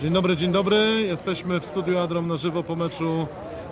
Dzień dobry, dzień dobry. Jesteśmy w studiu Adrom na żywo po meczu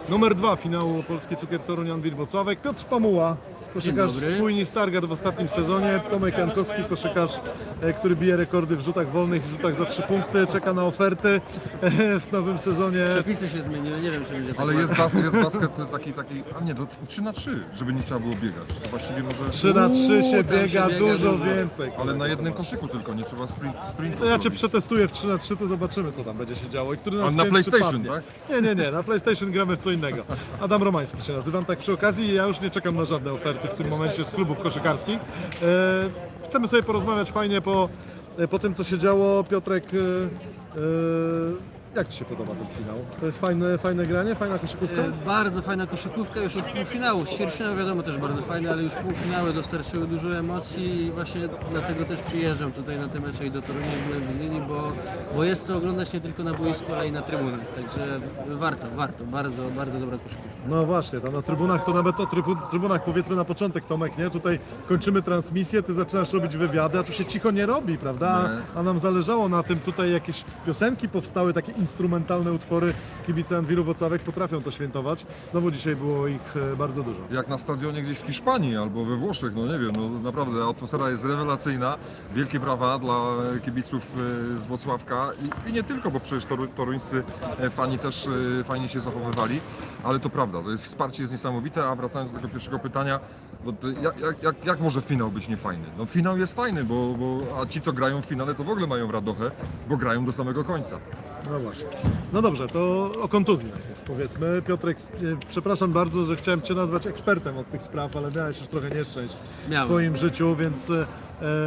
numer dwa finału Polski Cukier Anwil Włocławek. Piotr Pamuła, koszykarz dobry. spójni Stargard w ostatnim sezonie. Tomek Jankowski, koszykarz, e, który bije rekordy w rzutach wolnych, w rzutach za trzy punkty. Czeka na oferty e, w nowym sezonie. Przepisy się zmieniły, nie wiem czy będzie tak Ale jest, łatwo. bas, jest basket taki, taki, a nie, to 3 na 3, żeby nie trzeba było biegać. To Właściwie może, 3 na 3 się Uuu, tam się biega, biega dużo dużo. więcej. ale na jednym koszyku tylko, nie trzeba sprint, sprintu To ja cię przetestuję w 3 na 3 to zobaczymy co tam będzie się działo i który nas A na PlayStation, padnie. tak? Nie, nie, nie, na PlayStation gramy w co innego. Adam Romański się nazywam tak przy okazji ja już nie czekam na żadne oferty w tym momencie z klubów koszykarskich. E, chcemy sobie porozmawiać fajnie po, e, po tym co się działo. Piotrek, e, jak Ci się podoba ten finał? To jest fajne, fajne granie, fajna koszykówka? E, Bardzo fajna koszykówka już od półfinału. Ćwierćfinał wiadomo też bardzo fajne, ale już półfinały dostarczyły dużo emocji i właśnie dlatego też przyjeżdżam tutaj na te mecze i do Torunia i Wilini, bo, bo jest co oglądać nie tylko na boisku, ale i na trybunach. Także warto, warto. Bardzo, bardzo dobra koszykówka. No właśnie, tam na trybunach to nawet o trybu, trybunach powiedzmy na początek Tomek, nie? Tutaj kończymy transmisję, ty zaczynasz robić wywiady, a tu się cicho nie robi, prawda? Nie. A nam zależało na tym, tutaj jakieś piosenki powstały, takie instrumentalne utwory. Kibice Anwilu Wocławek potrafią to świętować. Znowu dzisiaj było ich e, bardzo dużo. Jak na stadionie gdzieś w Hiszpanii albo we Włoszech, no nie wiem, no naprawdę atmosfera jest rewelacyjna. Wielkie brawa dla kibiców e, z Włocławka i, i nie tylko, bo przecież toru, toruńscy e, fani też e, fajnie się zachowywali, ale to prawda, to jest wsparcie jest niesamowite, a wracając do tego pierwszego pytania, jak, jak, jak może finał być niefajny? No finał jest fajny, bo, bo a ci co grają w finale to w ogóle mają radochę, bo grają do samego końca. No właśnie. No dobrze, to o kontuzji najpierw powiedzmy. Piotrek, e, przepraszam bardzo, że chciałem Cię nazwać ekspertem od tych spraw, ale miałeś już trochę nieszczęść w Miałem. swoim życiu, więc e,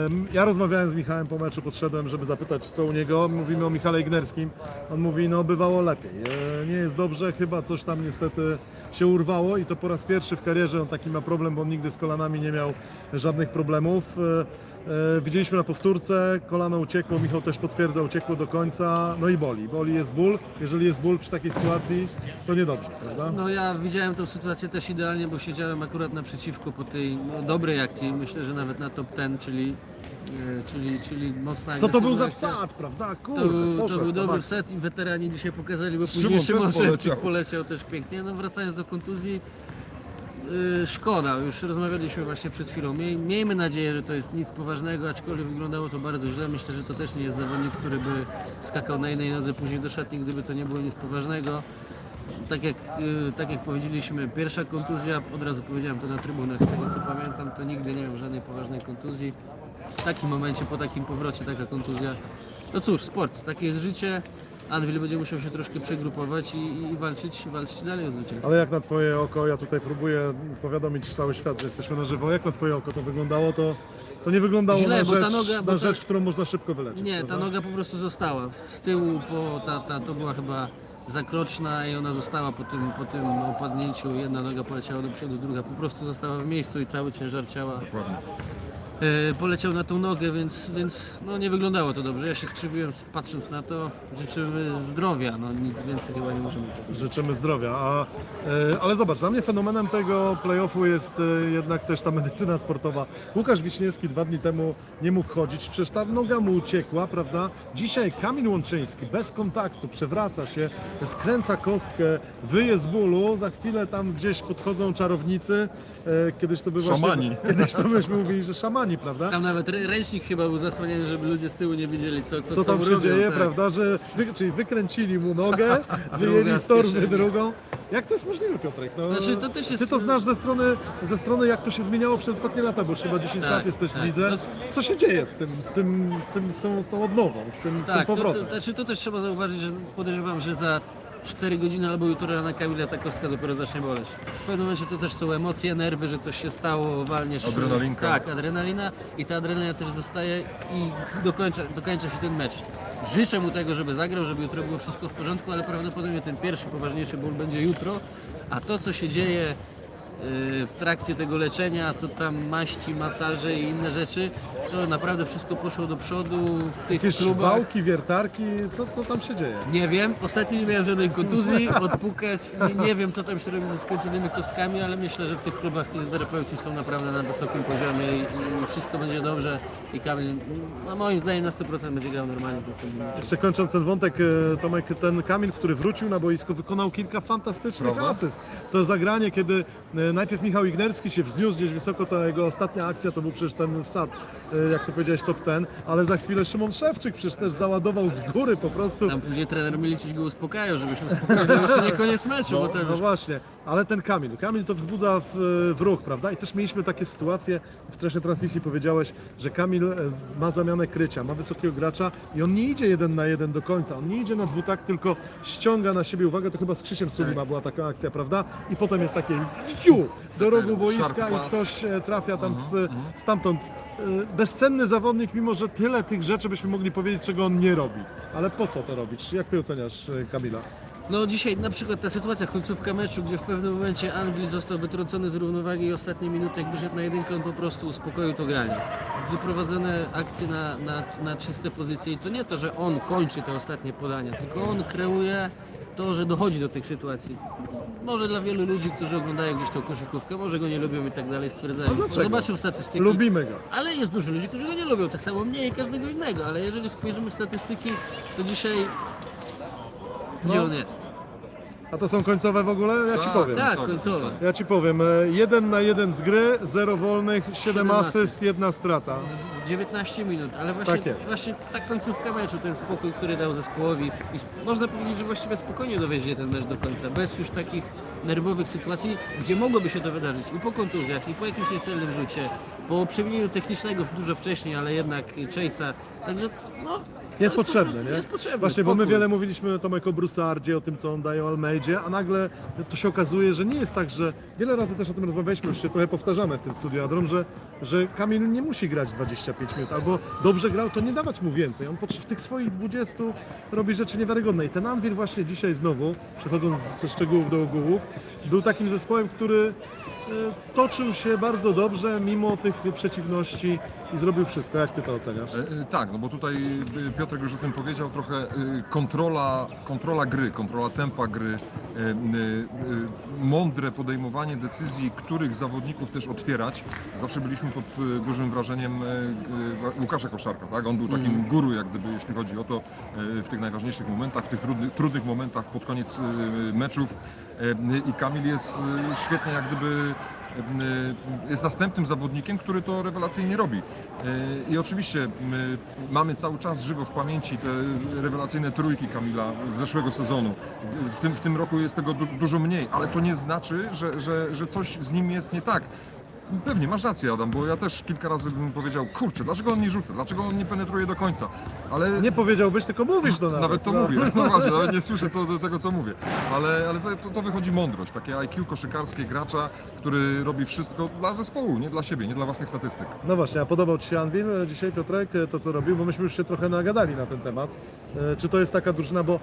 em, ja rozmawiałem z Michałem po meczu, podszedłem, żeby zapytać co u niego. Mówimy o Michale Ignerskim. On mówi, no bywało lepiej. E, nie jest dobrze, chyba coś tam niestety się urwało i to po raz pierwszy w karierze on taki ma problem, bo on nigdy z kolanami nie miał żadnych problemów. E, E, Widzieliśmy na powtórce, kolano uciekło, Michał też potwierdza, uciekło do końca, no i boli. Boli jest ból. Jeżeli jest ból przy takiej sytuacji, to niedobrze, prawda? No ja widziałem tę sytuację też idealnie, bo siedziałem akurat naprzeciwko po tej no, dobrej akcji. Myślę, że nawet na top 10, czyli, e, czyli, czyli mocna Co to był za agresywna akcja. wsad, prawda? Kurde, To był, to poszedł, był dobry set i weterani dzisiaj pokazali, bo Szymon później też Szymon Szewczyk poleciał. poleciał też pięknie. No wracając do kontuzji, szkoda, już rozmawialiśmy właśnie przed chwilą. Miej, miejmy nadzieję, że to jest nic poważnego, aczkolwiek wyglądało to bardzo źle. Myślę, że to też nie jest zawodnik, który by skakał na jednej nodze później do szatni, gdyby to nie było nic poważnego. Tak jak, yy, tak jak powiedzieliśmy, pierwsza kontuzja, od razu powiedziałem to na trybunach, z tego co pamiętam, to nigdy nie miał żadnej poważnej kontuzji. W takim momencie, po takim powrocie, taka kontuzja. No cóż, sport, takie jest życie. Anvil będzie musiał się troszkę przegrupować i, i walczyć, walczyć dalej o zwycięstwo. Ale jak na twoje oko, ja tutaj próbuję powiadomić cały świat, że jesteśmy na żywo, jak na twoje oko to wyglądało, to, to nie wyglądało Źle, na, bo ta rzecz, noga- bo na ta- rzecz, którą można szybko wyleczyć. Nie, ta prawda? noga po prostu została. Z tyłu po, ta, ta, to była chyba zakroczna i ona została po tym, po tym opadnięciu. Jedna noga poleciała do przodu, druga po prostu została w miejscu i cały ciężar ciała Dokładnie. Poleciał na tą nogę, więc, więc no, nie wyglądało to dobrze. Ja się skrzywiłem patrząc na to. Życzymy zdrowia, no nic więcej chyba nie możemy powiedzieć. Życzymy zdrowia. A, e, ale zobacz, dla mnie fenomenem tego playoffu jest e, jednak też ta medycyna sportowa. Łukasz Wiśniewski dwa dni temu nie mógł chodzić, przecież ta noga mu uciekła, prawda? Dzisiaj Kamil Łączyński bez kontaktu przewraca się, skręca kostkę, wyje z bólu, za chwilę tam gdzieś podchodzą czarownicy. E, kiedyś to by właśnie... Szamani. Kiedyś to byśmy mówili, że szamani, prawda? Tam nawet rę- ręcznik chyba był zasłaniany, żeby ludzie z tyłu nie wiedzieli, co, co, co tam się robią, dzieje, tak. prawda, że wy, czyli wykręcili mu nogę, wyjęli z z torby kieszeni. drugą. Jak to jest możliwe, Piotrek? No, Znaczy, to też jest- Ty to znasz ze strony, ze strony, jak to się zmieniało przez ostatnie lata, bo już chyba 10 Tak, lat jesteś tak. w lidze. No- Co się dzieje z tym, z tym, z tym, z tą, z tą odnową, z tym, z tym Tak, to, powrotem? to, znaczy to też trzeba zauważyć, że podejrzewam, że za 4 godziny albo jutro na Kamila ta kostka dopiero zacznie boleć. W pewnym momencie to też są emocje, nerwy, że coś się stało, walniesz. Adrenalinka. Tak, adrenalina i ta adrenalina też zostaje i dokończa, dokończa się ten mecz. Życzę mu tego, żeby zagrał, żeby jutro było wszystko w porządku, ale prawdopodobnie ten pierwszy poważniejszy ból będzie jutro, a to co się dzieje w trakcie tego leczenia, co tam maści, masaże i inne rzeczy, to naprawdę wszystko poszło do przodu w tych Jakieś klubach. wałki, wiertarki, co to tam się dzieje? Nie wiem, ostatnio nie miałem żadnej kontuzji, odpukać, nie, nie wiem co tam się robi ze skręconymi kostkami, ale myślę, że w tych klubach fizjoterapeuci są naprawdę na wysokim poziomie i, i wszystko będzie dobrze i Kamil, no moim zdaniem na 100% będzie grał normalnie w następnym meczu. Jeszcze kończąc ten wątek, e, Tomek, ten Kamil, który wrócił na boisko, wykonał kilka fantastycznych Prawda? asyst. To zagranie, kiedy e, najpierw Michał Ignerski się wzniósł gdzieś wysoko, ta jego ostatnia akcja to był przecież ten wsad, e, jak ty powiedziałeś, top ten, ale za chwilę Szymon Szewczyk przecież też załadował z góry po prostu. Tam później trener Milicic go uspokajał, żeby się uspokoił, bo jeszcze nie koniec meczu, bo to No właśnie, ale ten Kamil, Kamil to wzbudza w, w ruch, prawda? I też mieliśmy takie sytuacje, w czasie transmisji powiedziałeś, że Kamil e, ma zamianę krycia, ma wysokiego gracza i on nie idzie jeden na jeden do końca, on nie idzie na dwutak, tylko ściąga na siebie uwagę, to chyba z Krzysiem Sulima była taka akcja, prawda? I potem jest takie fiu, do rogu boiska i ktoś e, trafia tam z, stamtąd. E, Bezcenny zawodnik, mimo że tyle tych rzeczy byśmy mogli powiedzieć, czego on nie robi. Ale po co to robić? Jak ty oceniasz Kamila? No dzisiaj na przykład ta sytuacja, końcówka meczu, gdzie w pewnym momencie Anvil został wytrącony z równowagi i ostatnie minuty jak wyszedł na jedynkę, on po prostu uspokoił to granie. Wyprowadzone akcje na, na, na czyste pozycje i to nie to, że on kończy te ostatnie podania, tylko on kreuje to, że dochodzi do tych sytuacji. Może dla wielu ludzi, którzy oglądają gdzieś tą koszykówkę, może go nie lubią i tak dalej, stwierdzają, A dlaczego? zobaczył statystyki. Lubimy go. Ale jest dużo ludzi, którzy go nie lubią, tak samo mnie i każdego innego, ale jeżeli spojrzymy w statystyki, to dzisiaj gdzie No. on jest? A to są końcowe w ogóle? Ja ci Tak, powiem. Tak, co- końcowa. Ja ci powiem, e, jeden na jeden z gry, zero wolnych, siedem Siedem asyst, asyst. jedna strata. 19 minut, ale właśnie, Tak jest. właśnie ta końcówka meczu, ten spokój, który dał zespołowi i sp- można powiedzieć, że właściwie spokojnie dowieźli ten mecz do końca, bez już takich nerwowych sytuacji, gdzie mogłoby się to wydarzyć i po kontuzjach, i po jakimś niecelnym rzucie, po przewinieniu technicznego dużo wcześniej, ale jednak Chase'a, także no... Jest po potrzebny, prostu- nie? Jest potrzebny, Właśnie, bo my spokój. wiele mówiliśmy Tomek o Brusardzie, o tym, co on daje o Almeidzie, a nagle to się okazuje, że nie jest tak, że wiele razy też o tym rozmawialiśmy, już się trochę powtarzamy w tym studiu Adrom, że, że Kamil nie musi grać 25 minut, albo dobrze grał, to nie dawać mu więcej. On w tych swoich 20 robi rzeczy niewiarygodne. I ten Anvil właśnie dzisiaj znowu, przechodząc ze szczegółów do ogółów, był takim zespołem, który e, toczył się bardzo dobrze mimo tych przeciwności i zrobił wszystko. Jak ty to oceniasz? E, e, Tak, no bo tutaj e, Piotrek już o tym powiedział, trochę e, kontrola, kontrola gry, kontrola tempa gry, e, e, e, mądre podejmowanie decyzji, których zawodników też otwierać. Zawsze byliśmy pod e, dużym wrażeniem e, e, Łukasza Koszarka, tak? On był takim guru, jak gdyby, jeśli chodzi o to, e, w tych najważniejszych momentach, w tych trudnych, trudnych momentach pod koniec e, meczów. E, I Kamil jest e, świetnie jak gdyby jest następnym zawodnikiem, który to rewelacyjnie robi. Y, I oczywiście y, mamy cały czas żywo w pamięci te rewelacyjne trójki Kamila z zeszłego sezonu. W tym, w tym roku jest tego du- dużo mniej, ale to nie znaczy, że, że, że coś z nim jest nie tak. Pewnie, masz rację Adam, bo ja też kilka razy bym powiedział, kurczę, dlaczego on nie rzuca, dlaczego on nie penetruje do końca, ale... Nie powiedziałbyś, tylko mówisz to nawet. Nawet to no. mówię, no właśnie, nawet nie słyszę to, tego, co mówię. Ale, ale to, to, wychodzi mądrość, takie IQ koszykarskie gracza, który robi wszystko dla zespołu, nie dla siebie, nie dla własnych statystyk. No właśnie, a podobał Ci się Anvil e, dzisiaj, Piotrek, e, to co robił? Bo myśmy już się trochę nagadali na ten temat. E, Czy to jest taka drużyna, bo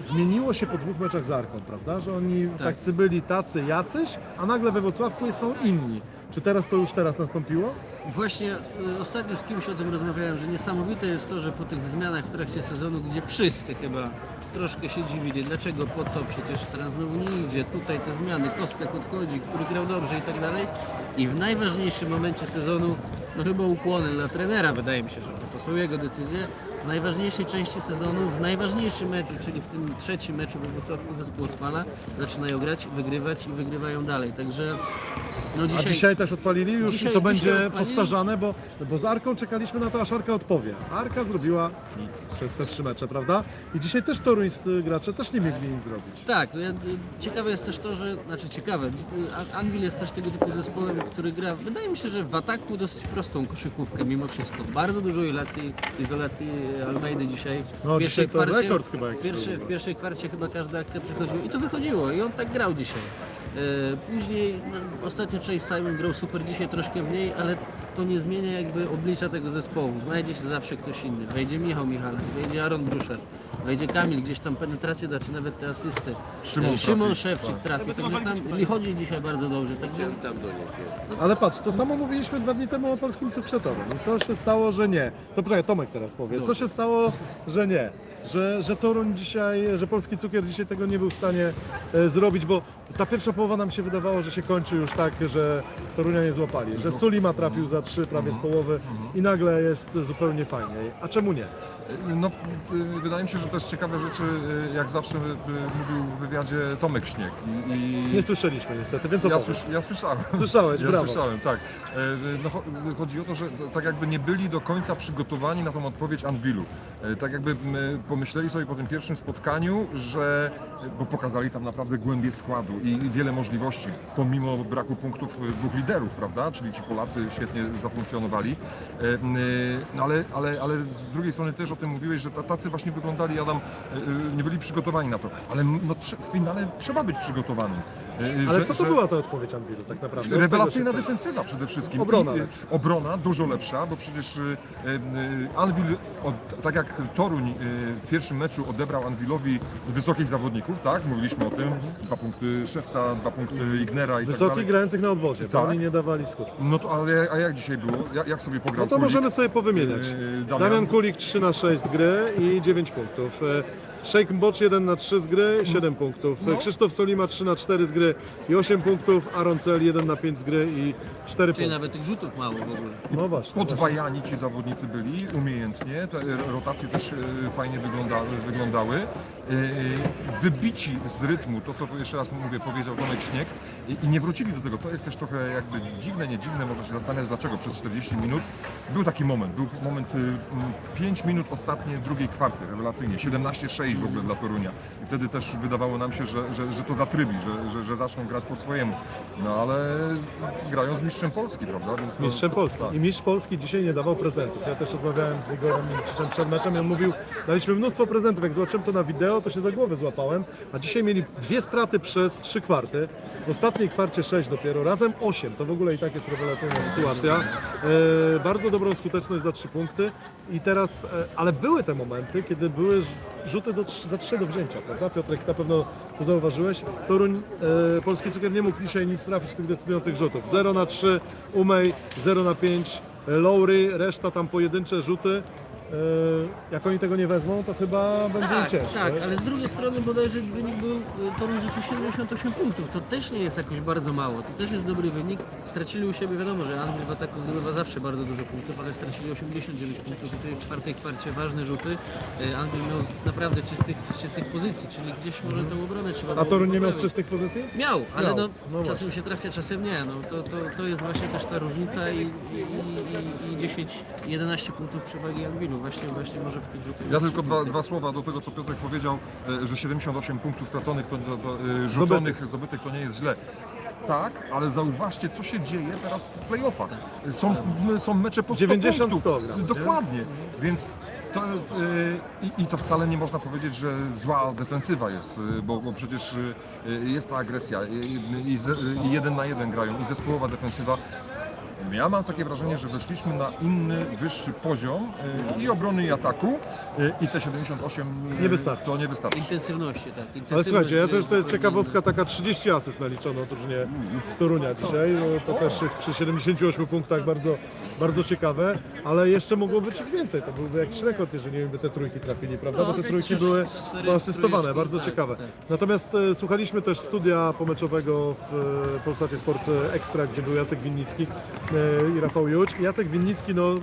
zmieniło się po dwóch meczach z Arką, prawda? Że oni Tak. tacy byli tacy jacyś, a nagle we Wrocławku są inni. Czy teraz to już teraz nastąpiło? Właśnie y, ostatnio z kimś o tym rozmawiałem, że niesamowite jest to, że po tych zmianach w trakcie sezonu, gdzie wszyscy chyba troszkę się dziwili, dlaczego, po co, przecież teraz znowu nie idzie, tutaj te zmiany, Kostek odchodzi, który grał dobrze i tak dalej. I w najważniejszym momencie sezonu, no chyba ukłony dla trenera, wydaje mi się, że to są jego decyzje, w najważniejszej części sezonu, w najważniejszym meczu, czyli w tym trzecim meczu we Wrocławku zespół odpala, zaczynają grać, wygrywać i wygrywają dalej, także no A dzisiaj... dzisiaj też odpalili już Dzisiaj- i to dzisiaj będzie odpalili. powtarzane, bo, bo z Arką czekaliśmy na to, aż Arka odpowie. Arka zrobiła nic przez te trzy mecze, prawda? I dzisiaj też toruńscy gracze też nie mogli nic zrobić. Tak, ja- y, ciekawe jest też to, że, znaczy ciekawe, y, An- Anvil jest też tego typu zespołem, który gra, wydaje mi się, że w ataku dosyć prostą koszykówkę mimo wszystko. Bardzo dużo izolacji, izolacji Almeidy dzisiaj. No, W pierwszej dzisiaj to rekord chyba jakiś pierwsze, był. w pierwszej kwarcie chyba każda akcja przychodziła i to wychodziło i on tak grał dzisiaj. E, Później no, ostatnio Chase Simon grał super, dzisiaj troszkę mniej, ale to nie zmienia jakby oblicza tego zespołu. Znajdzie się zawsze ktoś inny. Wejdzie Michał Michalek, wejdzie Aaron Bruscher, wejdzie Kamil, gdzieś tam penetrację da, czy nawet te asysty. Szymon E, Szymon trafi. Szewczyk trafi, także tam chodzi dzisiaj bardzo dobrze. Także Ale patrz, to samo mówiliśmy dwa dni temu o polskim cukrzetowym. I co się stało, że nie? To poczekaj, Tomek teraz powie. Co się stało, że nie? Że, że Toruń dzisiaj, że polski cukier dzisiaj tego nie był w stanie e, zrobić, bo ta pierwsza połowa nam się wydawało, że się kończy już tak, że Torunia nie złapali. Że Sulima trafił za trzy prawie z połowy i nagle jest zupełnie fajniej. A czemu nie? No, y, wydaje mi się, że też ciekawe rzeczy, y, jak zawsze y, mówił w wywiadzie Tomek Śnieg. I, Nie słyszeliśmy niestety, więc ja, słysz, ja słyszałem. Słyszałeś, ja brawo. słyszałem, tak. E, No, cho- chodzi o to, że tak jakby nie byli do końca przygotowani na tą odpowiedź Anwilu. E, Tak jakby pomyśleli sobie po tym pierwszym spotkaniu, że, bo pokazali tam naprawdę głębię składu i wiele możliwości, pomimo braku punktów e, dwóch liderów, prawda? Czyli ci Polacy świetnie zafunkcjonowali. E, m, No ale, ale, ale z drugiej strony też o tym mówiłeś, że ta- tacy właśnie wyglądali, Adam, e, e, nie byli przygotowani na to. Ale no, w finale trzeba być przygotowanym. E, Ale co to była ta odpowiedź Anwilu tak naprawdę? Od Rewelacyjna tego się- defensywa przede wszystkim. Obrona I, lepsza. Obrona dużo lepsza, bo przecież Anvil, od, tak jak Toruń w pierwszym meczu odebrał Anvilowi wysokich zawodników, tak? Mówiliśmy o tym. Dwa punkty Szewca, dwa punkty Ignera i tak Wysokich dalej. grających na obwodzie, to Tak. oni nie dawali skutku. No to ale a jak dzisiaj było? Jak, jak sobie pograł No to Kulik? możemy sobie powymieniać. Damian. Damian Kulik 3 na 6 z gry i 9 punktów. E, Sheikh Mbocz 1 na 3 z gry, 7 punktów. No. Krzysztof Solima 3 na 4 z gry i 8 punktów. Aaron Cel 1 na 5 z gry i 4 czyli punkty. nawet tych rzutów mało w ogóle. No właśnie. Podwajani ci zawodnicy byli umiejętnie, te rotacje też e, fajnie wygląda, wyglądały. E, Wybici z rytmu, to co jeszcze raz mówię, powiedział Tomek Śnieg i- i nie wrócili do tego. To jest też trochę jakby dziwne, nie dziwne, można się zastanawiać dlaczego przez 40 minut. Był taki moment, był moment 5 minut ostatnie drugiej kwarty, rewelacyjnie, 17-6 w ogóle dla Torunia. I wtedy też wydawało nam się, że, że, że to zatrybi, że, że, że zaczną grać po swojemu. No ale grają z mistrzem Polski, prawda? Więc to- Mistrzem to- Polski. tak. I mistrz Polski dzisiaj nie dawał prezentów. Ja też rozmawiałem z Igorem Milczyczem przed meczem i on mówił, daliśmy mnóstwo prezentów. Jak zobaczyłem to na wideo, to się za głowę złapałem. A dzisiaj mieli dwie straty przez trzy kwarty. W ostatniej kwarcie sześć dopiero, razem osiem. To w ogóle i tak jest rewelacyjna sytuacja. E, bardzo dobrą skuteczność za trzy punkty. I teraz, e, ale były te momenty, kiedy były rzuty do, za trzy do wzięcia, prawda? Piotrek, na pewno to zauważyłeś. Toruń, e, polski cukier nie mógł dzisiaj nic trafić z tych decydujących rzutów. 0 na 3, Umej 0 na 5, Lowry, reszta tam pojedyncze rzuty. E, jak oni tego nie wezmą, to chyba będzie im Tak, ciężko. tak, ale z drugiej strony bodajże wynik był, Toruń rzucił 78 punktów, to też nie jest jakoś bardzo mało, to też jest dobry wynik. Stracili u siebie, wiadomo, że Anwil w ataku zdobywa zawsze bardzo dużo punktów, ale stracili 89 punktów i tutaj w czwartej kwarcie ważne rzuty. Y, Anwil miał naprawdę czystych, czystych pozycji, czyli gdzieś może tą obronę trzeba A Toruń nie miał czystych pozycji? Miał, ale Miał, no, no czasem właśnie. się trafia, czasem nie. No, to, to, to jest właśnie też ta różnica i, i, i, i 10-11 punktów przewagi Anwilu. Właśnie, właśnie może w tych rzutach. Ja tylko dwa, dwa słowa do tego, co Piotrek powiedział, e, że 78 punktów straconych, to, to, to, e, rzuconych, zdobytych to nie jest źle. Tak, ale zauważcie, co się dzieje teraz w playoffach. Są, m- są mecze po 100 90-100 punktów. nie? Dokładnie, więc to, e, i, i to wcale nie można powiedzieć, że zła defensywa jest, e, bo, bo przecież e, jest ta agresja i, i, ze- i jeden na jeden grają i zespołowa defensywa. Ja mam takie wrażenie, że weszliśmy na inny, wyższy poziom e, i obrony i ataku e, i te 78 e, Nie wystarczy. To nie wystarczy. Intensywności, tak. Intensywność Ale słuchajcie, ja gry też to jest zupełnie ciekawostka, taka 30 asyst naliczono drużynie z Torunia dzisiaj. No, To też jest przy 78 punktach bardzo, bardzo ciekawe, ale jeszcze mogło być ich więcej. To byłby jakiś rekord, jeżeli by te trójki trafili, prawda? No, Bo te z trójki były asystowane, bardzo tak, ciekawe. tak. Natomiast e, słuchaliśmy też studia pomeczowego w e, Polsacie Sport Ekstra, gdzie był Jacek Winnicki i Rafał Juć. I Jacek Winnicki, no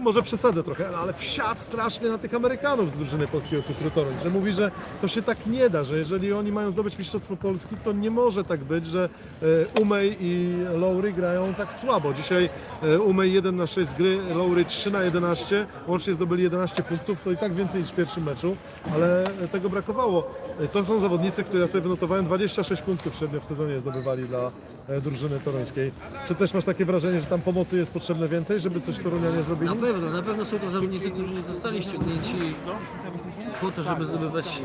może przesadzę trochę, ale wsiadł strasznie na tych Amerykanów z drużyny polskiego cukru Toruń, że mówi, że to się tak nie da, że jeżeli oni mają zdobyć Mistrzostwo Polski, to nie może tak być, że e, Umej i Lowry grają tak słabo. Dzisiaj e, Umej 1 na 6 z gry, Lowry 3 na 11, łącznie zdobyli 11 punktów, to i tak więcej niż w pierwszym meczu, ale e, tego brakowało. To są zawodnicy, które ja sobie wynotowałem, 26 punktów średnio w sezonie zdobywali dla drużyny toruńskiej. Czy też masz takie wrażenie, że tam pomocy jest potrzebne więcej, żeby coś Torunianie zrobili? Na pewno, na pewno są to zawodnicy, którzy nie zostali ściągnięci po to, żeby zdobywać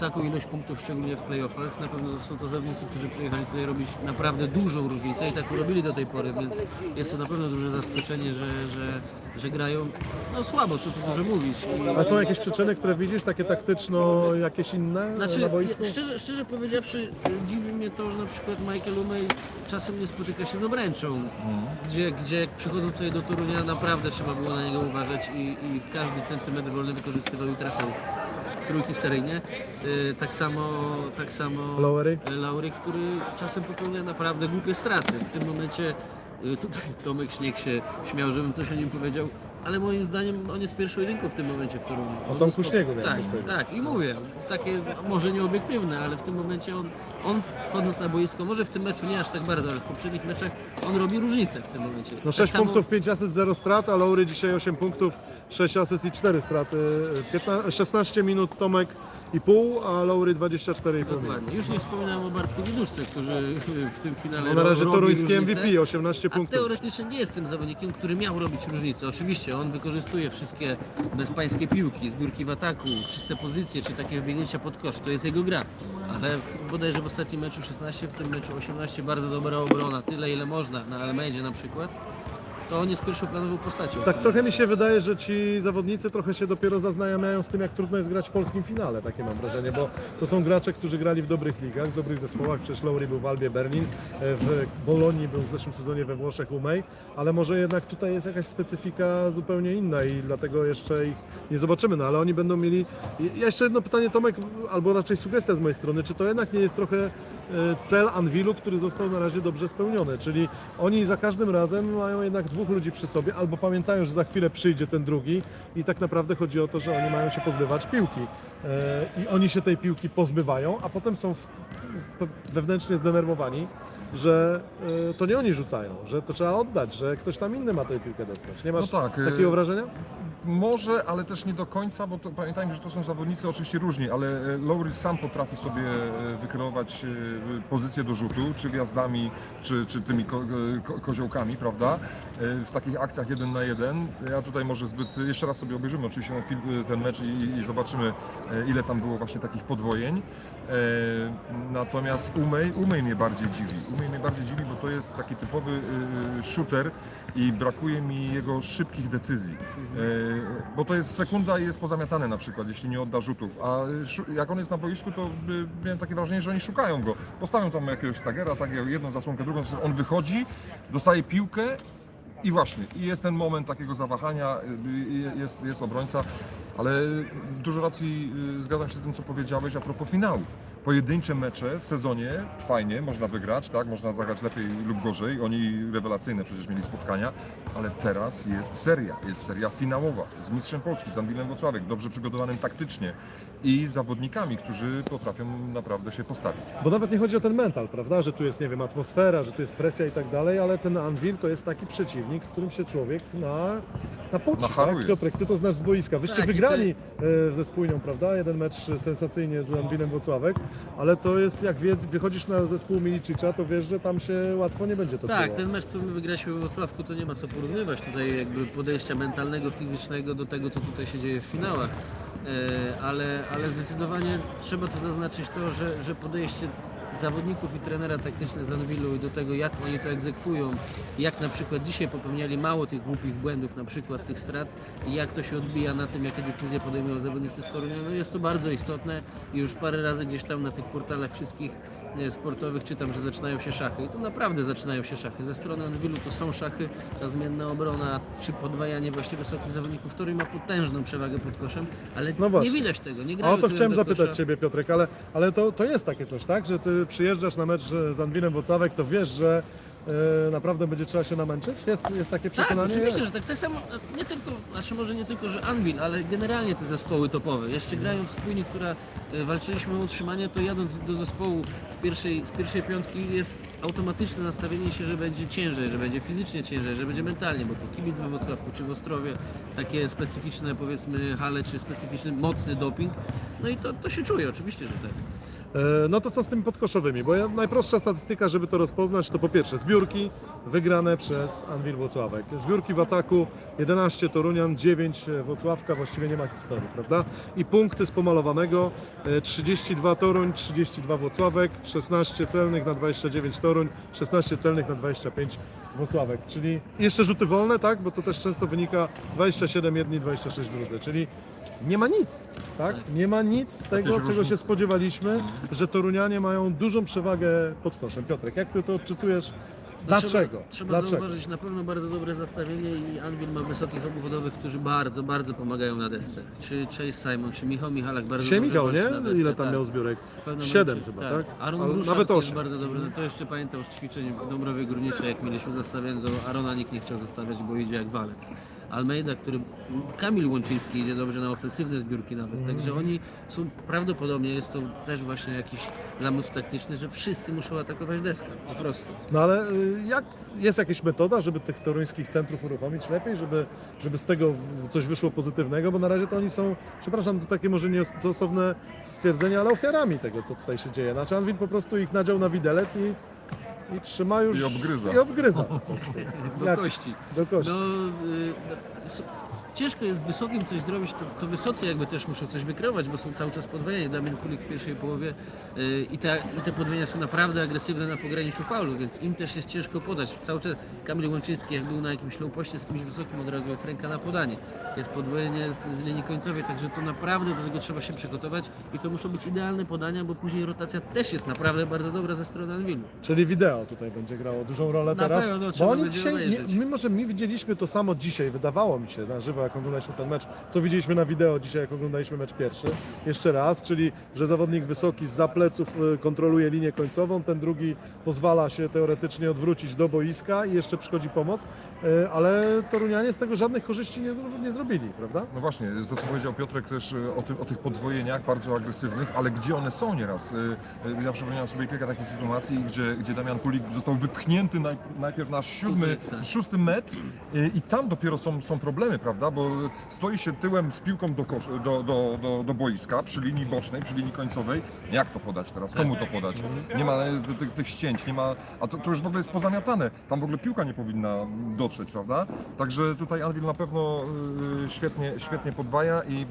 taką ilość punktów, szczególnie w playoffach. Na pewno są to zawodnicy, którzy przyjechali tutaj robić naprawdę dużą różnicę i tak robili do tej pory, więc jest to na pewno duże zaskoczenie, że, że, że grają no słabo, co tu dużo mówić. I... A są jakieś przyczyny, które widzisz, takie taktyczno, jakieś inne e, Znaczy, na boisku? ja- szczerze, szczerze powiedziawszy, e, dziwi mnie to, że na przykład Michael Umey czasem nie spotyka się z obręczą, gdzie, gdzie jak przychodzą tutaj do Torunia, naprawdę trzeba było na niego uważać i, i każdy centymetr wolny wykorzystywał i trafiał trójki seryjnie. E, Tak samo, tak samo Laury, który czasem popełnia naprawdę głupie straty. W tym momencie tutaj Tomek Śnieg się śmiał, żebym coś o nim powiedział, ale moim zdaniem on jest pierwszą jedynką w tym momencie w Toruniu. O On Tomku Śniegu miałem tak, coś powiedzieć. tak, i mówię, takie może nieobiektywne, ale w tym momencie on, on wchodząc na boisko, może w tym meczu nie aż tak bardzo, ale w poprzednich meczach on robi różnicę w tym momencie. No Tak 6 samo- punktów, 5 asyst, 0 strat, a Laury dzisiaj 8 punktów, 6 asyst i 4 straty. 15, 16 minut Tomek a Laury 24,5 minut. Dokładnie. Już nie wspominałem o Bartku Widuszce, który w tym finale No na razie toruński różnicę. MVP, 18 A punktów. teoretycznie nie jest tym zawodnikiem, który miał robić różnicę. Oczywiście on wykorzystuje wszystkie bezpańskie piłki, zbiórki w ataku, czyste pozycje, czy takie wbiegnięcia pod kosz. To jest jego gra. Ale w- bodajże w ostatnim meczu 16, w tym meczu 18 bardzo dobra obrona, tyle ile można, na Almedzie na przykład. To on jest pierwszoplanową postacią. Tak trochę mi się wydaje, że ci zawodnicy trochę się dopiero zaznajamiają z tym, jak trudno jest grać w polskim finale, takie mam wrażenie, bo to są gracze, którzy grali w dobrych ligach, w dobrych zespołach, przecież Lowry był w Albie Berlin, e, w Bolonii był w zeszłym sezonie we Włoszech Umej, ale może jednak tutaj jest jakaś specyfika zupełnie inna i dlatego jeszcze ich nie zobaczymy, no ale oni będą mieli... I Jeszcze jedno pytanie Tomek, albo raczej sugestia z mojej strony, czy to jednak nie jest trochę cel Anwilu, który został na razie dobrze spełniony, czyli oni za każdym razem mają jednak dwóch ludzi przy sobie, albo pamiętają, że za chwilę przyjdzie ten drugi i tak naprawdę chodzi o to, że oni mają się pozbywać piłki. E, i oni się tej piłki pozbywają, a potem są wewnętrznie zdenerwowani, że e, to nie oni rzucają, że to trzeba oddać, że ktoś tam inny ma tę piłkę dostać. Nie masz No tak, e, takiego wrażenia? Może, ale też nie do końca, bo to, pamiętajmy, że to są zawodnicy oczywiście różni, ale e, Lowry sam potrafi sobie e, wykreować e, pozycję do rzutu, czy wjazdami, czy, czy tymi ko, e, ko, koziołkami, prawda? E, W takich akcjach jeden na jeden. Ja tutaj może zbyt, jeszcze raz sobie obejrzymy oczywiście ten, film, ten mecz i, i zobaczymy, e, ile tam było właśnie takich podwojeń. E, Natomiast Umej, Umej mnie bardziej dziwi. Umej mnie bardziej dziwi, bo to jest taki typowy e, shooter i brakuje mi jego szybkich decyzji. E, Bo to jest sekunda i jest pozamiatany na przykład, jeśli nie odda rzutów. A jak on jest na boisku, to miałem takie wrażenie, że oni szukają go. Postawią tam jakiegoś stagera, tak jedną zasłonkę, drugą. On wychodzi, dostaje piłkę i właśnie, jest ten moment takiego zawahania, jest, jest obrońca, ale dużo racji y, zgadzam się z tym, co powiedziałeś a propos finałów. Pojedyncze mecze w sezonie fajnie, można wygrać, tak, można zagrać lepiej lub gorzej. Oni rewelacyjne przecież mieli spotkania, ale teraz jest seria, jest seria finałowa z mistrzem Polski, z Anwilem Włocławek, dobrze przygotowanym taktycznie i zawodnikami, którzy potrafią naprawdę się postawić. Bo nawet nie chodzi o ten mental, prawda, że tu jest, nie wiem, atmosfera, że tu jest presja i tak dalej, ale ten Anvil to jest taki przeciwnik, z którym się człowiek na, na poci, tak? Nacharuje. Piotrek, ty to znasz z boiska. Wyście Tak, i wygrali e, ze Spójnią, prawda, jeden mecz sensacyjnie z Anvilem Włocławek, ale to jest, jak wie, wychodzisz na zespół Milicicza, to wiesz, że tam się łatwo nie będzie toczyło. Tak, ten mecz, co my wygraliśmy we Wrocławku, to nie ma co porównywać tutaj jakby podejścia mentalnego, fizycznego do tego, co tutaj się dzieje w finałach. E, ale, ale zdecydowanie trzeba to zaznaczyć to, że, że podejście zawodników i trenera taktyczne z Anwilu i do tego, jak oni to egzekwują, jak na przykład dzisiaj popełniali mało tych głupich błędów, na przykład tych strat i jak to się odbija na tym, jakie decyzje podejmują zawodnicy z Torunia, no jest to bardzo istotne i już parę razy gdzieś tam na tych portalach wszystkich e, sportowych czytam, że zaczynają się szachy i to naprawdę zaczynają się szachy. Ze strony Anwilu to są szachy, ta zmienna obrona czy podwajanie właśnie wysokich zawodników, który ma potężną przewagę pod koszem, ale No nie widać tego, nie grają o to chciałem zapytać kosza. Ciebie, Piotrek, ale, ale to, to jest takie coś, tak? Że Ty przyjeżdżasz na mecz z Anwilem Włocławek, to wiesz, że e, naprawdę będzie trzeba się namęczyć? Jest, jest takie Tak, przekonanie? oczywiście, że tak. Tak samo, nie tylko, znaczy może nie tylko, że Anvil, ale generalnie te zespoły topowe. Jeszcze grając w spójni, która e, walczyliśmy o utrzymanie, to jadąc do zespołu z pierwszej, z pierwszej piątki jest automatyczne nastawienie się, że będzie ciężej, że będzie fizycznie ciężej, że będzie mentalnie, bo to kibic we Wrocławku czy w Ostrowie, takie specyficzne powiedzmy hale, czy specyficzny, mocny doping. No i to, to się czuje, oczywiście, że tak. E, No to co z tymi podkoszowymi? Bo najprostsza statystyka, żeby to rozpoznać, to po pierwsze zbiórki wygrane przez Anwil Włocławek. Zbiórki w ataku 11 Torunian, 9 Włocławka, właściwie nie ma historii, prawda? I punkty z pomalowanego e, 32 Toruń, 32 Włocławek, 16 celnych na 29 Toruń, 16 celnych na 25 Włocławek, czyli jeszcze rzuty wolne, tak? Bo to też często wynika 27 jedni, 26 drudzy, czyli nie ma nic, tak? Nie ma nic z tego, czego się spodziewaliśmy, że Torunianie mają dużą przewagę pod koszem. Piotrek, jak ty to odczytujesz? No Dlaczego? Trzeba, trzeba Dlaczego? zauważyć na pewno bardzo dobre zastawienie i Anvil ma wysokich obwodowych, którzy bardzo, bardzo pomagają na desce. Czy Chase Simon, czy Michał Michalak bardzo Dzisiaj dobrze Michał, nie? na desce, Ile tam tak. miał zbiórek? W pewnym 7 momencie, chyba, tak? Aaron Ale Bruszak nawet jest 8. bardzo dobry. No to jeszcze pamiętam z ćwiczeń w Dąbrowie Górniczej, jak mieliśmy zastawienie, to Arona nikt nie chciał zastawiać, bo idzie jak walec. Almeida, który Kamil Łączyński idzie dobrze na ofensywne zbiórki nawet. Także oni są prawdopodobnie jest to też właśnie jakiś zamysł taktyczny, że wszyscy muszą atakować deskę. Po prostu. No ale y, jak, jest jakaś metoda, żeby tych toruńskich centrów uruchomić lepiej, żeby, żeby z tego coś wyszło pozytywnego, bo na razie to oni są, przepraszam, to takie może niestosowne stwierdzenie, ale ofiarami tego, co tutaj się dzieje. Znaczy Anwil po prostu ich nadział na widelec i, i trzyma już... I obgryza. I obgryza po prostu. Do Jak? kości. Do kości. No, y, no, ciężko jest z wysokim coś zrobić, to, to wysocy jakby też muszą coś wykreować, bo są cały czas podwajani. Damian Kulik w pierwszej połowie y, i, te, i te podwojenia są naprawdę agresywne na pograniczu faulu, więc im też jest ciężko podać. Cały czas Kamil Łączyński jak był na jakimś low poście z kimś wysokim, od razu jest ręka na podanie. Jest podwojenie z, z linii końcowej, także to naprawdę do tego trzeba się przygotować i to muszą być idealne podania, bo później rotacja też jest naprawdę bardzo dobra ze strony Anwilu. Czyli wideo tutaj będzie grało dużą rolę Na teraz. pewno, bo oni dzisiaj, nie, mimo że my widzieliśmy to samo dzisiaj, wydawało mi się na żywo, jak oglądaliśmy ten mecz, co widzieliśmy na wideo dzisiaj, jak oglądaliśmy mecz pierwszy, jeszcze raz, czyli że zawodnik wysoki z pleców y, kontroluje linię końcową, ten drugi pozwala się teoretycznie odwrócić do boiska i jeszcze przychodzi pomoc, y, ale Torunianie z tego żadnych korzyści nie, nie zrobili, prawda? No właśnie, to co powiedział Piotrek też e, o, tym, o tych podwojeniach bardzo agresywnych, ale gdzie one są nieraz? Ja przypomniałem sobie kilka takich sytuacji, gdzie, gdzie Damian Kulik został wypchnięty naj, najpierw na siódmy, tak. szósty metr i tam dopiero są, są problemy, prawda? Bo stoi się tyłem z piłką do, kosz, do, do, do, do boiska, przy linii bocznej, przy linii końcowej. Jak to podać teraz? Komu to podać? Nie ma e, tych, tych ścięć, nie ma, a to, to już w ogóle jest pozamiatane. Tam w ogóle piłka nie powinna dotrzeć, prawda? Także tutaj Anvil na pewno y, świetnie, świetnie podwaja i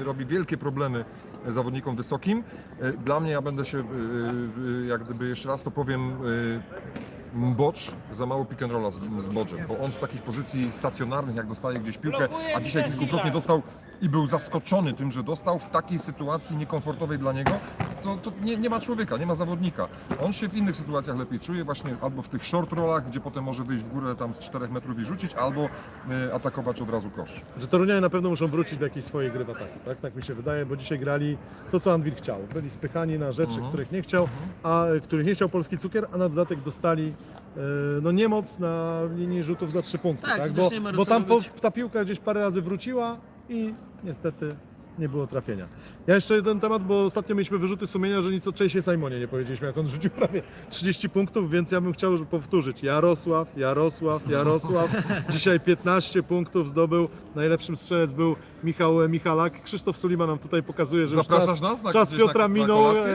y, robi wielkie problemy zawodnikom wysokim. Y, Dla mnie ja będę się, y, jak gdyby jeszcze raz to powiem, y, Bocz za mało pick and rolla z, z Boczem, bo on z takich pozycji stacjonarnych, jak dostaje gdzieś piłkę, a dzisiaj kilkukrotnie dostał i był zaskoczony tym, że dostał w takiej sytuacji niekomfortowej dla niego, to, to nie, nie ma człowieka, nie ma zawodnika. On się w innych sytuacjach lepiej czuje, właśnie albo w tych short rollach, gdzie potem może wyjść w górę tam z 4 metrów i rzucić, albo y, atakować od razu kosz. Że Torunianie na pewno muszą wrócić do jakiejś swojej gry w ataku, tak? Tak mi się wydaje, bo dzisiaj grali to, co Anwil chciał. Byli spychani na rzeczy, Mhm. których nie chciał, a e, których nie chciał polski cukier, a na dodatek dostali e, no niemoc na linii rzutów za trzy punkty, Tak, tak? Bo, bo tam po, ta piłka gdzieś parę razy wróciła i niestety nie było trafienia. Ja jeszcze jeden temat, bo ostatnio mieliśmy wyrzuty sumienia, że nic o Chase'ie Simonie nie powiedzieliśmy, jak on rzucił prawie 30 punktów, więc ja bym chciał powtórzyć. Jarosław, Jarosław, Jarosław. Dzisiaj 15 punktów zdobył. Najlepszym strzelec był Michał Michalak. Krzysztof Sulima nam tutaj pokazuje, że Zapraszasz czas, nas na- czas na- Piotra na minął. kolację?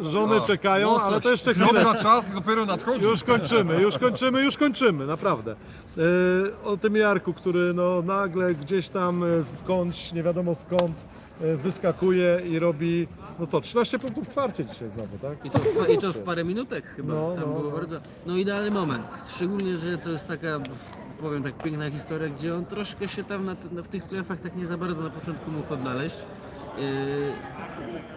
e, Żony A. czekają, Łosoś. ale to jeszcze chwilę. Piotra czas dopiero nadchodzi. Już kończymy, już kończymy, już kończymy, naprawdę. E, o tym Jarku, który no, nagle gdzieś tam e, skądś, nie wiadomo skąd, e, wyskakuje i robi, no co, 13 punktów w kwarcie dzisiaj znowu, tak? I to, w, I to w parę minutek chyba. No, Tam no, było no. bardzo. No idealny moment. Szczególnie, że to jest taka, powiem tak, piękna historia, gdzie on troszkę się tam na, te- w tych playoffach tak nie za bardzo na początku mógł odnaleźć. Yy,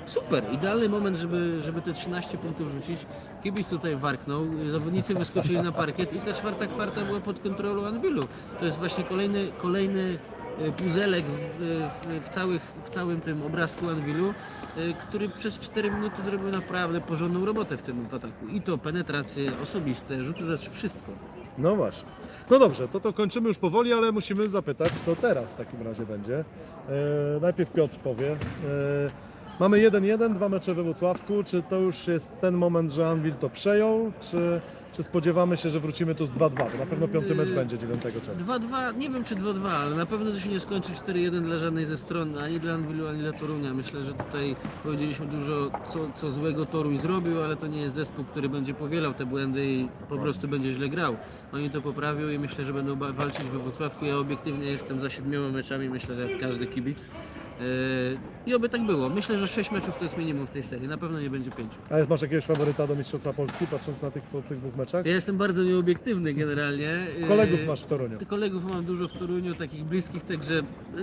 super, idealny moment, żeby, żeby te 13 punktów rzucić. Kibic tutaj warknął, zawodnicy wyskoczyli na parkiet i ta czwarta kwarta była pod kontrolą Anwilu. To jest właśnie kolejny, kolejny e, puzelek w, w, w, całych, w całym tym obrazku Anwilu, e, który przez 4 minuty zrobił naprawdę porządną robotę w tym ataku. I to penetracje osobiste, rzuty za wszystko. No właśnie. No dobrze, to to kończymy już powoli, ale musimy zapytać, co teraz w takim razie będzie. E, najpierw Piotr powie. E, mamy 1-1, dwa mecze we Wrocławku. Czy to już jest ten moment, że Anvil to przejął, czy, czy spodziewamy się, że wrócimy tu z 2-2, bo na pewno piąty mecz będzie 9 czerwca. 2-2, nie wiem czy 2-2, ale na pewno to się nie skończy 4-1 dla żadnej ze stron, ani dla Anwilu, ani dla Torunia. Myślę, że tutaj powiedzieliśmy dużo, co, co złego Toruń zrobił, ale to nie jest zespół, który będzie powielał te błędy i po prostu będzie źle grał. Oni to poprawią i myślę, że będą walczyć we Wrocławku. Ja obiektywnie jestem za siedmioma meczami, myślę, że jak każdy kibic. Yy, I oby tak było. Myślę, że 6 meczów to jest minimum w tej serii. Na pewno nie będzie 5. A jest, masz jakiegoś faworyta do Mistrzostwa Polski, patrząc na tych, po tych dwóch meczach? Ja jestem bardzo nieobiektywny generalnie. Yy, Kolegów masz w Toruniu. Kolegów mam dużo w Toruniu, takich bliskich, także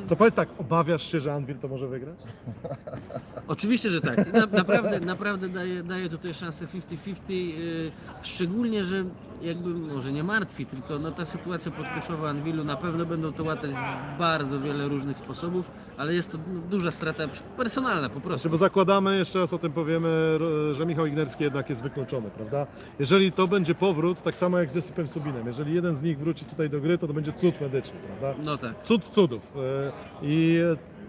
To powiedz tak, obawiasz się, że Anvil to może wygrać? Oczywiście, że tak. Na, naprawdę, naprawdę daje, daje tutaj szansę 50-50. Yy, szczególnie, że jakby może nie martwi, tylko no, ta sytuacja podkoszowa Anwilu na pewno będą to łatać w bardzo wiele różnych sposobów, ale jest to no, duża strata personalna po prostu. Znaczy, bo zakładamy, jeszcze raz o tym powiemy, że Michał Ignerski jednak jest wykluczony, prawda? Jeżeli to będzie powrót, tak samo jak z Josipem Subinem, jeżeli jeden z nich wróci tutaj do gry, to to będzie cud medyczny, prawda? No tak. Cud cudów. E, I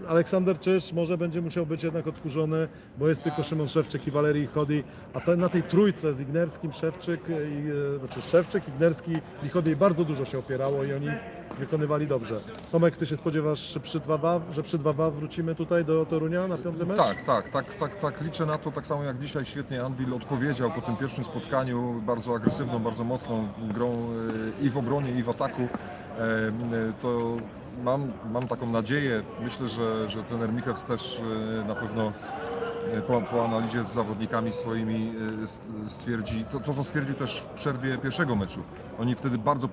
Aleksander Czyż może będzie musiał być jednak odkurzony, bo jest tylko Szymon Szewczyk i Walerii Chody, a te, na tej trójce z Ignerskim, Szewczyk, i, e, znaczy Szewczyk, Ignerski i Chody bardzo dużo się opierało i oni wykonywali dobrze. Tomek, ty się spodziewasz że przy 2 że przy 2 wrócimy tutaj do Torunia na piąty mecz? Tak, tak, tak, tak, tak. Liczę na to, tak samo jak dzisiaj świetnie Anvil odpowiedział po tym pierwszym spotkaniu bardzo agresywną, bardzo mocną grą e, i w obronie, i w ataku. E, To mam, mam taką nadzieję, myślę, że, że trener Michels też e, na pewno e, po, po analizie z zawodnikami swoimi e, st- stwierdzi, to, to co stwierdził też w przerwie pierwszego meczu. Oni wtedy bardzo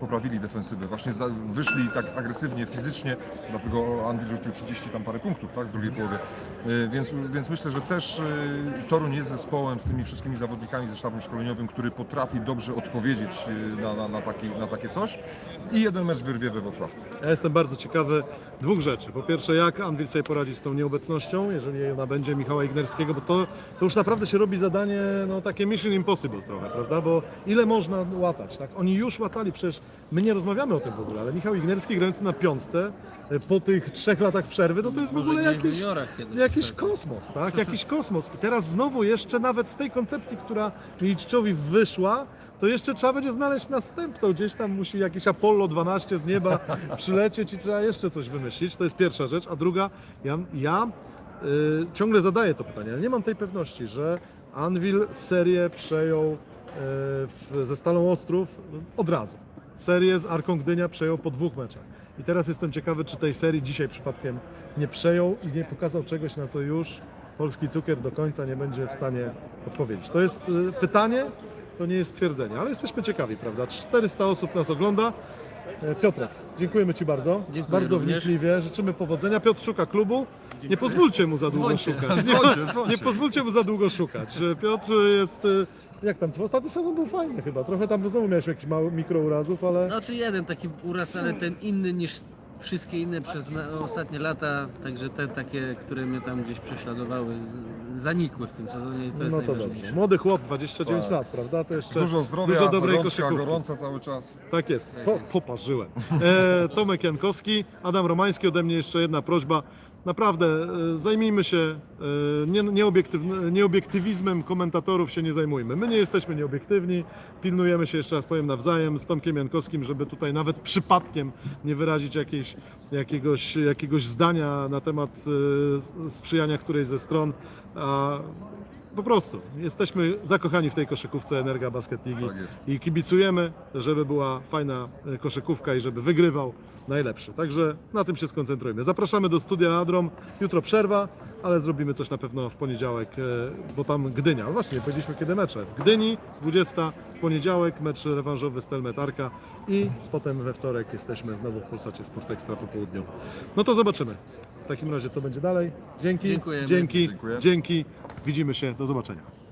poprawili defensywę, właśnie wyszli tak agresywnie, fizycznie, dlatego Anvil rzucił 30 tam parę punktów tak, w drugiej połowie. E, Więc, więc myślę, że też e, Toruń jest zespołem z tymi wszystkimi zawodnikami ze sztabem szkoleniowym, który potrafi dobrze odpowiedzieć e, na, na, na, taki, na takie coś i jeden mecz wyrwie we Wrocławku. Ja jestem bardzo ciekawy dwóch rzeczy. Po pierwsze, jak Anvil sobie poradzi z tą nieobecnością, jeżeli ona będzie Michała Ignerskiego, bo to, to już naprawdę się robi zadanie no, takie mission impossible trochę, prawda? Bo ile można łatać, tak? Oni już łatali, przecież my nie rozmawiamy o tym w ogóle, ale Michał Ignerski grający na piątce e, po tych trzech latach przerwy, no to jest w Może ogóle gdzieś w jakiś, juniorach kiedyś, jakiś kosmos, tak? Jakiś kosmos. I teraz znowu jeszcze nawet z tej koncepcji, która Liczczowi wyszła, to jeszcze trzeba będzie znaleźć następną. Gdzieś tam musi jakiś Apollo 12 z nieba przylecieć i trzeba jeszcze coś wymyślić. To jest pierwsza rzecz. A druga, ja, ja y, ciągle zadaję to pytanie, ale nie mam tej pewności, że Anvil serię przejął w, ze Stalą Ostrów od razu. Serię z Arką Gdynia przejął po dwóch meczach. I teraz jestem ciekawy, czy tej serii dzisiaj przypadkiem nie przejął i nie pokazał czegoś, na co już polski cukier do końca nie będzie w stanie odpowiedzieć. To jest y, pytanie, to nie jest stwierdzenie, ale jesteśmy ciekawi, prawda? 400 osób nas ogląda. E, Piotrek, dziękujemy Ci bardzo. Dziękuję bardzo również. wnikliwie, życzymy powodzenia. Piotr szuka klubu. Nie pozwólcie mu za długo szukać. Nie, nie pozwólcie mu za długo szukać. Piotr jest. Jak tam? Ostatni sezon był fajny chyba. Trochę tam znowu miałeś jakiś mały mikrourazów, ale. Znaczy jeden taki uraz, ale ten inny niż wszystkie inne przez na, ostatnie lata, także te takie, które mnie tam gdzieś prześladowały, zanikły w tym sezonie i to jest No to najważniejsze. dobrze. Młody chłop, 29 Tak. lat, prawda? To jeszcze Dużo zdrowia, dużo dobrej gorączka, koszykówki. gorąca cały czas. Tak jest, po, poparzyłem. E, Tomek Jankowski, Adam Romański, ode mnie jeszcze jedna prośba. Naprawdę e, zajmijmy się e, nie, nieobiektywizmem komentatorów się nie zajmujmy. My nie jesteśmy nieobiektywni, pilnujemy się jeszcze raz powiem nawzajem z Tomkiem Jankowskim, żeby tutaj nawet przypadkiem nie wyrazić jakiejś, jakiegoś, jakiegoś zdania na temat e, sprzyjania którejś ze stron. A po prostu jesteśmy zakochani w tej koszykówce Energa Basket Ligi Tak i kibicujemy, żeby była fajna e, koszykówka i żeby wygrywał najlepszy. Także na tym się skoncentrujmy. Zapraszamy do studia Adrom. Jutro przerwa, ale zrobimy coś na pewno w poniedziałek, e, bo tam Gdynia. Właśnie, nie powiedzieliśmy kiedy mecze. W Gdyni 20 w poniedziałek mecz rewanżowy Stelmet Arka i potem we wtorek jesteśmy znowu w Polsacie Sport Ekstra po południu. No to zobaczymy. W takim razie co będzie dalej. Dzięki. Dziękujemy. Dzięki. Dziękuję. Dzięki. Widzimy się. Do zobaczenia.